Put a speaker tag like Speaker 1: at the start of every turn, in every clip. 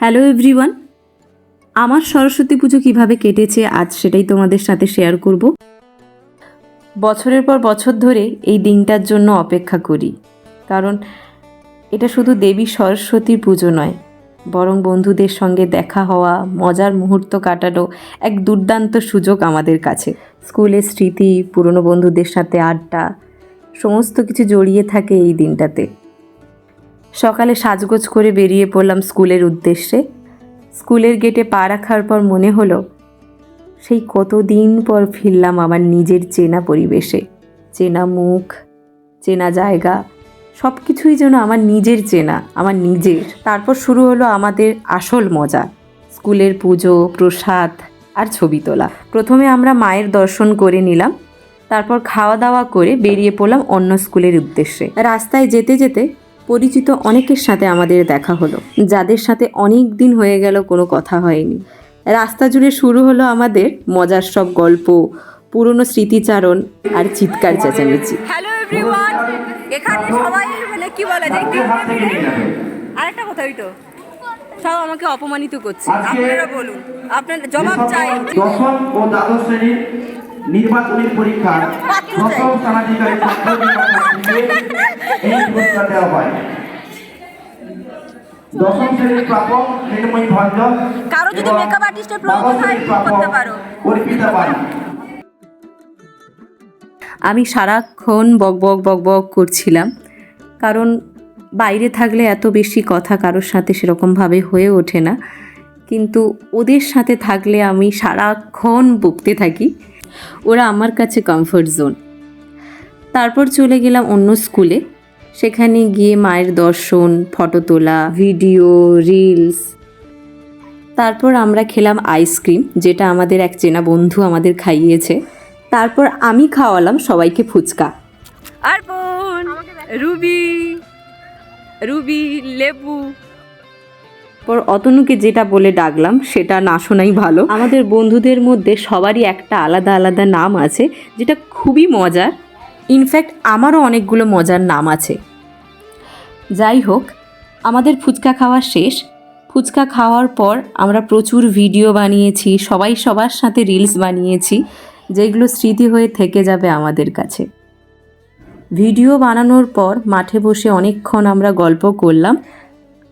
Speaker 1: Hello everyone আমার সরস্বতী পুজো কীভাবে কেটেছে, আজ সেটাই তোমাদের সাথে শেয়ার করব। বছরের পর বছর ধরে এই দিনটার জন্য অপেক্ষা করি। কারণ এটা শুধু দেবী সরস্বতীর পুজো নয়, বরং বন্ধুদের সঙ্গে দেখা হওয়া, মজার মুহূর্ত কাটানো এক দুর্দান্ত সুযোগ আমাদের কাছে। স্কুলের স্মৃতি, পুরনো বন্ধুদের সাথে আড্ডা, সমস্ত কিছু জড়িয়ে থাকে এই দিনটাতে। সকালে সাজগোজ করে বেরিয়ে পড়লাম স্কুলের উদ্দেশ্যে। স্কুলের গেটে পা রাখার পর মনে হলো, সেই কতদিন পর ফিরলাম আমার নিজের চেনা পরিবেশে। চেনা মুখ, চেনা জায়গা সব কিছুই যেন আমার নিজের চেনা, আমার নিজের। তারপর শুরু হলো আমাদের আসল মজা, স্কুলের পুজো, প্রসাদ আর ছবি তোলা। প্রথমে আমরা মায়ের দর্শন করে নিলাম, তারপর খাওয়া দাওয়া করে বেরিয়ে পড়লাম অন্য স্কুলের উদ্দেশ্যে। রাস্তায় যেতে যেতে পরিচিত অনেকের সাথে আমাদের দেখা হলো যাদের সাথে অনেক দিন হয়ে গেল কোনো কথা হয়নি। রাস্তা জুড়ে শুরু হলো আমাদের মজার সব গল্প পুরনো স্মৃতিচারণ আর চিৎকার চেঁচামেচি।
Speaker 2: হ্যালো এভরিওয়ান এখানে সবাই মানে কি বলে যায় আরেকটা কথা ওই তো। সব আমাকে অপমানিত করছে। আপনারা বলুন। আপনার জবাব চাই।
Speaker 3: দশম ও দ্বাদশ শ্রেণির নির্বাচনী পরীক্ষার প্রথম স্থানাধিকারী ছাত্রছাত্রীকে এই পুরস্কার দেওয়া হয়। দশম শ্রেণির প্রাপক মৃন্ময়ী ভঞ্জ
Speaker 2: কারও যদি artist প্রয়োজন হয়,
Speaker 3: প্রাপক
Speaker 2: করতে পারো।
Speaker 3: অর্পিতা বাড়ি
Speaker 1: আমি সারাক্ষণ বক বক বক বক করছিলাম কারণ বাইরে থাকলে এত বেশি কথা কারোর সাথে সেরকমভাবে হয়ে ওঠে না। কিন্তু ওদের সাথে থাকলে আমি সারাক্ষণ বকতে থাকি। ওরা আমার কাছে কমফর্ট জোন তারপর চলে গেলাম অন্য স্কুলে সেখানে গিয়ে মায়ের দর্শন ফটো তোলা ভিডিও রিলস তারপর আমরা খেলাম আইসক্রিম যেটা আমাদের এক চেনা বন্ধু আমাদের খাইয়েছে। তারপর আমি খাওয়ালাম সবাইকে ফুচকা।
Speaker 2: আর রুবি রুবি, লেবু।
Speaker 1: পর অতনুকে যেটা বলে ডাকলাম, সেটা না শোনাই ভালো। আমাদের বন্ধুদের মধ্যে সবারই একটা আলাদা আলাদা নাম আছে, যেটা খুবই মজার। ইনফ্যাক্ট আমারও অনেকগুলো মজার নাম আছে। যাই হোক, আমাদের ফুচকা খাওয়া শেষ। ফুচকা খাওয়ার পর আমরা প্রচুর ভিডিও বানিয়েছি, সবাই সবার সাথে রিলস বানিয়েছি, যেগুলো স্মৃতি হয়ে থেকে যাবে আমাদের কাছে। ভিডিও বানানোর পর মাঠে বসে অনেকক্ষণ আমরা গল্প করলাম।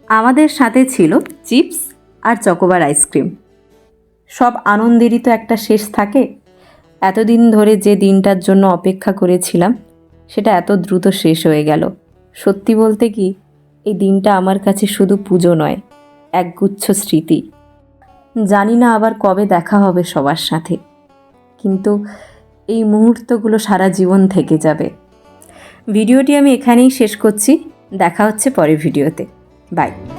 Speaker 1: আমাদের সাথে ছিল চিপস আর চকোবার আইসক্রিম। সব আনন্দেরই তো একটা শেষ থাকে। এতদিন ধরে যে দিনটার জন্য অপেক্ষা করেছিলাম, সেটা এত দ্রুত শেষ হয়ে গেল। সত্যি বলতে কি, এই দিনটা আমার কাছে শুধু পুজো নয়, একগুচ্ছ স্মৃতি। জানি না আবার কবে দেখা হবে সবার সাথে, কিন্তু এই মুহূর্তগুলো সারা জীবন থেকে যাবে। ভিডিওটি আমি এখানেই শেষ করছি। দেখা হচ্ছে পরের ভিডিওতে। Bye.